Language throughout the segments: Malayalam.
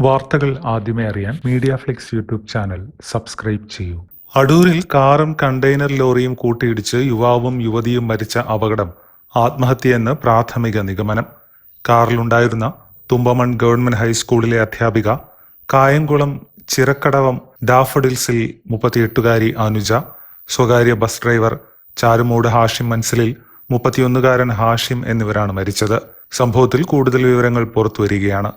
വാർത്തകൾ ആദ്യമേ അറിയാൻ Media Flix YouTube channel subscribe ചെയ്യൂ. അടൂരിൽ കാറും കണ്ടെയ്നർ ലോറിയും കൂട്ടിയിടിച്ച് യുവാവും യുവതിയും മരിച്ച അപകടം ആത്മഹത്യയെന്ന് പ്രാഥമിക നിഗമനം. കാറിലുണ്ടായിരുന്ന തുമ്പമൺ ഗവൺമെന്റ് ഹൈസ്കൂളിലെ അധ്യാപിക കായംകുളം ചിറക്കടവം ഡാഫഡിൽസിൽ മുപ്പത്തിയെട്ടുകാരി അനുജ സ്വകാര്യ ബസ് ഡ്രൈവർ ചാരുമൂട് ഹാഷിം മൻസിലിൽ മുപ്പത്തിയൊന്നുകാരൻ ഹാഷിം എന്നിവരാണ് മരിച്ചത്. സംഭവത്തിൽ കൂടുതൽ വിവരങ്ങൾ പുറത്തുവരികയാണ്.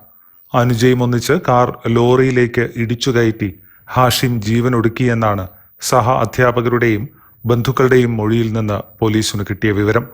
അനുജയും ഒന്നിച്ച് കാർ ലോറിയിലേക്ക് ഇടിച്ചു കയറ്റി. ഹാഷിം ജീവൻ ഒടുക്കിയെന്നാണ് സഹ അധ്യാപകരുടെയും ബന്ധുക്കളുടെയും മൊഴിയിൽ നിന്ന് പോലീസിന് കിട്ടിയ വിവരം.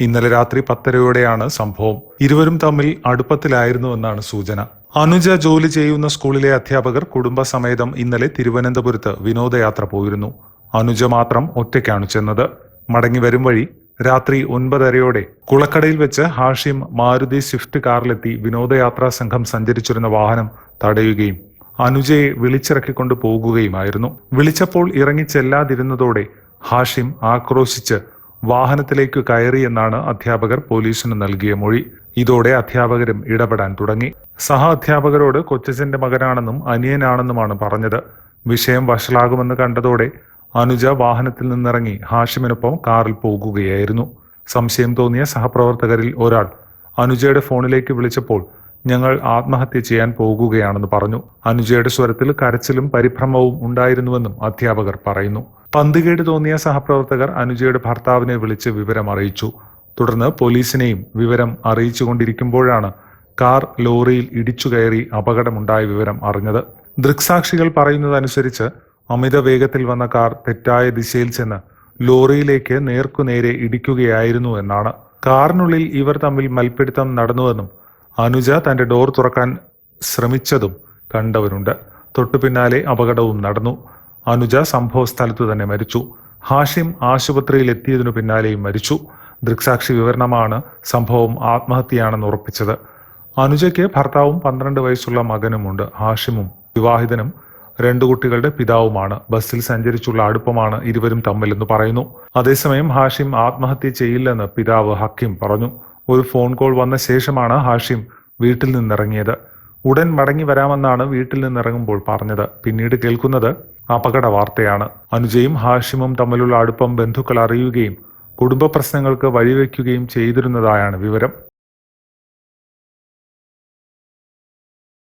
ഇന്നലെ രാത്രി പത്തരയോടെയാണ് സംഭവം. ഇരുവരും തമ്മിൽ അടുപ്പത്തിലായിരുന്നുവെന്നാണ് സൂചന. അനുജ ജോലി ചെയ്യുന്ന സ്കൂളിലെ അധ്യാപകർ കുടുംബസമേതം ഇന്നലെ തിരുവനന്തപുരത്ത് വിനോദയാത്ര പോയിരുന്നു. അനുജ മാത്രം ഒറ്റയ്ക്കാണ് ചെന്നത്. മടങ്ങി വരും വഴി രാത്രി ഒൻപതരയോടെ കുളക്കടയിൽ വെച്ച് ഹാഷിം മാരുതി സ്വിഫ്റ്റ് കാറിലെത്തി വിനോദയാത്രാ സംഘം സഞ്ചരിച്ചിരുന്ന വാഹനം തടയുകയും അനുജയെ വിളിച്ചിറക്കിക്കൊണ്ട് പോകുകയുമായിരുന്നു. വിളിച്ചപ്പോൾ ഇറങ്ങി ചെല്ലാതിരുന്നതോടെ ഹാഷിം ആക്രോശിച്ച് വാഹനത്തിലേക്ക് കയറിയെന്നാണ് അധ്യാപകർ പോലീസിന് നൽകിയ മൊഴി. ഇതോടെ അധ്യാപകരും ഇടപെടാൻ തുടങ്ങി. സഹ അധ്യാപകരോട് കൊച്ചച്ചന്റെ മകനാണെന്നും അനിയനാണെന്നുമാണ് പറഞ്ഞത്. വിഷയം വഷളാകുമെന്ന് കണ്ടതോടെ അനുജ വാഹനത്തിൽ നിന്നിറങ്ങി ഹാഷിമിനൊപ്പം കാറിൽ പോകുകയായിരുന്നു. സംശയം തോന്നിയ സഹപ്രവർത്തകരിൽ ഒരാൾ അനുജയുടെ ഫോണിലേക്ക് വിളിച്ചപ്പോൾ ഞങ്ങൾ ആത്മഹത്യ ചെയ്യാൻ പോകുകയാണെന്ന് പറഞ്ഞു. അനുജയുടെ സ്വരത്തിൽ കരച്ചിലും പരിഭ്രമവും ഉണ്ടായിരുന്നുവെന്നും അധ്യാപകർ പറയുന്നു. പന്തുകേട് തോന്നിയ സഹപ്രവർത്തകർ അനുജയുടെ ഭർത്താവിനെ വിളിച്ച് വിവരം അറിയിച്ചു. തുടർന്ന് പോലീസിനെയും വിവരം അറിയിച്ചുകൊണ്ടിരിക്കുമ്പോഴാണ് കാർ ലോറിയിൽ ഇടിച്ചു കയറി അപകടമുണ്ടായ വിവരം അറിഞ്ഞത്. ദൃക്സാക്ഷികൾ പറയുന്നതനുസരിച്ച് അമിത വേഗത്തിൽ വന്ന കാർ തെറ്റായ ദിശയിൽ ചെന്ന് ലോറിയിലേക്ക് നേർക്കുനേരെ ഇടിക്കുകയായിരുന്നു എന്നാണ്. കാറിനുള്ളിൽ ഇവർ തമ്മിൽ മൽപ്പിടുത്തം നടന്നുവെന്നും അനുജ തന്റെ ഡോർ തുറക്കാൻ ശ്രമിച്ചതും കണ്ടവരുണ്ട്. തൊട്ടു പിന്നാലെ അപകടവും നടന്നു. അനുജ സംഭവ സ്ഥലത്ത് തന്നെ മരിച്ചു. ഹാഷിം ആശുപത്രിയിൽ എത്തിയതിനു പിന്നാലെയും മരിച്ചു. ദൃക്സാക്ഷി വിവരണമാണ് സംഭവം ആത്മഹത്യയാണെന്ന് ഉറപ്പിച്ചത്. അനുജയ്ക്ക് ഭർത്താവും പന്ത്രണ്ട് വയസ്സുള്ള മകനുമുണ്ട്. ഹാഷിമും വിവാഹിതനും രണ്ടു കുട്ടികളുടെ പിതാവുമാണ്. ബസ്സിൽ സഞ്ചരിച്ചുള്ള അടുപ്പമാണ് ഇരുവരും തമ്മിലെന്ന് പറയുന്നു. അതേസമയം ഹാഷിം ആത്മഹത്യ ചെയ്യില്ലെന്ന് പിതാവ് ഹക്കിം പറഞ്ഞു. ഒരു ഫോൺ കോൾ വന്ന ശേഷമാണ് ഹാഷിം വീട്ടിൽ നിന്നിറങ്ങിയത്. ഉടൻ മടങ്ങി വരാമെന്നാണ് വീട്ടിൽ നിന്നിറങ്ങുമ്പോൾ പറഞ്ഞത്. പിന്നീട് കേൾക്കുന്നത് അപകട വാർത്തയാണ്. അനുജയും ഹാഷിമും തമ്മിലുള്ള അടുപ്പം ബന്ധുക്കൾ അറിയുകയും കുടുംബ പ്രശ്നങ്ങൾക്ക് വഴിവെക്കുകയും ചെയ്തിരുന്നതായാണ് വിവരം.